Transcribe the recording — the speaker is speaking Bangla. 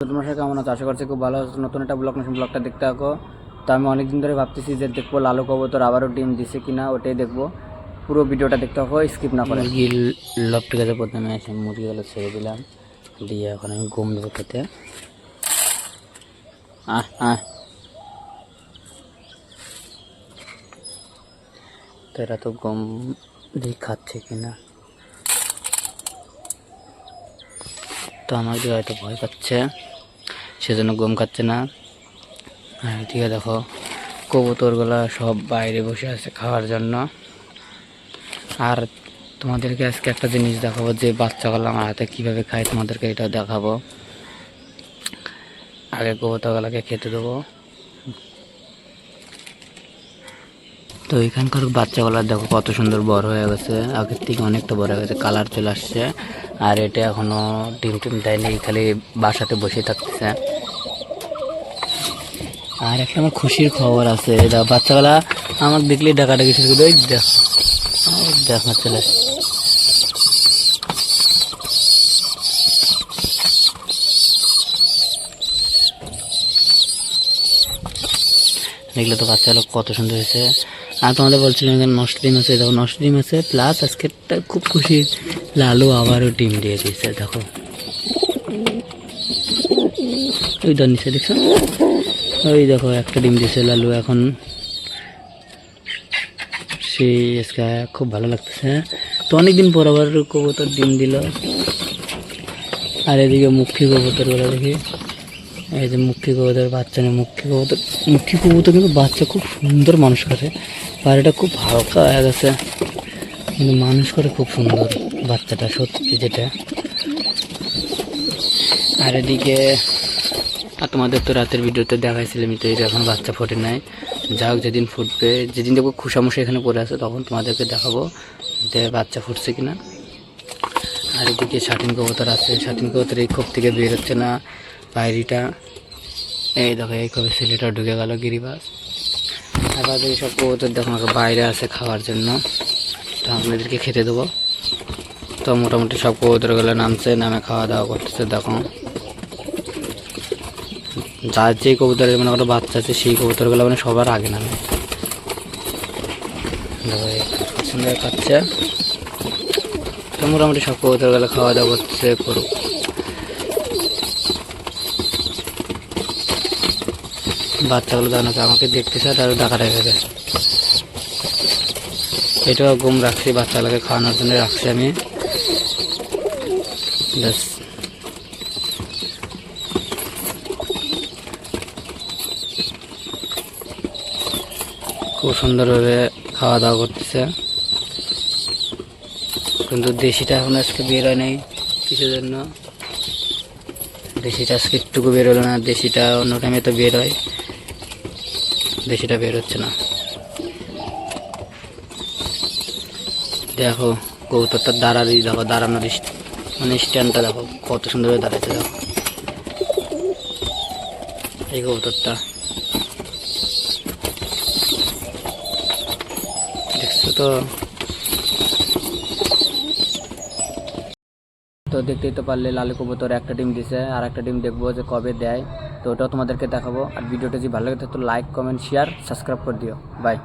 তোমরা সবাই কেমন আছো? আশা করছি খুব ভালো আছো। নতুন একটা ব্লগ নতুন ব্লগটা দেখতে থাকো। তো আমি অনেকদিন ধরে ভাবতেছি যে দেখব লালু কবুতর আবারও ডিম দিছে কিনা, ওটাই দেখব। পুরো ভিডিওটা দেখতে হবে স্কিপ না করে। মুরগি লপটে গেছে প্রথমে এসে মুরগিগুলো ছেড়ে দিলাম। দিয়ে এখন আমি গম দেবো খেতে। আহ আহ। তো এরা তো গম দিয়ে খাচ্ছে কিনা? তো আমার দিকে হয়তো ভয় পাচ্ছে, সেজন্য গম খাচ্ছে না। ঠিক আছে দেখো, কবুতরগুলো সব বাইরে বসে আছে খাওয়ার জন্য। আর তোমাদেরকে আজকে একটা জিনিস দেখাবো, যে বাচ্চাগুলো আমার হাতে কীভাবে খায় তোমাদেরকে এটা দেখাবো। আগে কবুতরগুলোকে খেতে দেবো। তো এখানকার বাচ্চাগুলো দেখো কত সুন্দর বড় হয়ে গেছে। আগের থেকে অনেকটা বড় হয়ে গেছে, কালার চলে আসছে। আর এটা এখনও ডিম টিম দেয়নি, খালি বাসাতে বসে থাকতেছে। আর একটা আমার খুশির খবর আছে বাচ্চাগুলা আমাকে দেখলেই ডাকাডাকি শুরু করে দেখো দেখো চলে দেখলে তো বাচ্চাগুলো কত সুন্দর হয়েছে। আর তোমাদের বলছিলাম এখানে ডিম আছে, দেখো নষ্ট ডিম আছে প্লাস আজকেরটা খুব খুশি লালু আবারও ডিম দিয়ে দিয়েছে, দেখো। ওই ধর নিচে দেখছ? ওই দেখো, একটা ডিম দিয়েছে লালু, এখন সেই আজকে খুব ভালো লাগতেছে তো অনেকদিন পর আবার কবুতর ডিম দিল। আর এদিকে মুখী কবুতরগুলো দেখি। এই যে মুখী কবুতর বাচ্চা নেই মুখী কবুতর মুখী কবুতর কিন্তু বাচ্চা খুব সুন্দর মানুষ করে পায়রাটা খুব হালকা হয়ে গেছে। কিন্তু মানুষ করে খুব সুন্দর বাচ্চাটা, সত্যি যেটা। আর এদিকে, আর তোমাদের তো রাতের ভিডিওতে দেখাইছিলাম তো, এটা এখন বাচ্চা ফোটে নাই। যা হোক, যেদিন ফুটবে, যেদিন দেখব খুশামুশি এখানে পড়ে আছে, তখন তোমাদেরকে দেখাবো যে বাচ্চা ফুটছে কিনা। আর এদিকে শাটিন কবুতর আছে, শাটিন কবুতর এই খোপ থেকে বের হচ্ছে না। বাইরিটা। এই দেখো এই কবে ছেলেটা ঢুকে গেল গিরিবাস। এই সব কবুতর দেখো বাইরে আছে খাওয়ার জন্য। তো আপনাদেরকে খেতে দেবো। তো মোটামুটি সব কবুতরগুলো নামছে, নামে খাওয়া দাওয়া করতেছে, দেখো। যার যে কবুতরের মানে কোনো বাচ্চা আছে, সেই কবুতরগুলো মানে সবার আগে নামে। সুন্দর খাচ্ছে। তো মোটামুটি সব কবুতরগুলো খাওয়া দাওয়া করতেছে, করুক। বাচ্চাগুলো দাঁড়ানো আমাকে দেখতে দেখতেছে আর ডাকা রেখে দেয় এটাও ঘুম রাখছি বাচ্চাগুলোকে খাওয়ানোর জন্য, রাখছি আমি। ব্যাস। খুব সুন্দরভাবে খাওয়া দাওয়া করতেছে। কিন্তু দেশিটা এখন আজকে বের হয় নাই কিছুর জন্য? দেশিটা আজকে একটুকু বের হলো না, দেশিটা অন্য টাইমে তো বের দেশিটা বের হচ্ছে না। দেখো, কবুতরটা দাঁড়ারই দেখো, দাঁড়ানোর মানে স্ট্যান্ডটা দেখো, কত সুন্দরভাবে দাঁড়াচ্ছে দেখো। এই কবুতরটা। দেখছ তো? তো দেখতেই তো পারলে লালু কবুতর একটা ডিম দিছে, আর একটা ডিম দেখব যে কবে দেয়। তো ওটাও তোমাদেরকে দেখাবো। আর ভিডিওটা যদি ভালো লাগে তো লাইক কমেন্ট শেয়ার সাবস্ক্রাইব করে দিও। বাই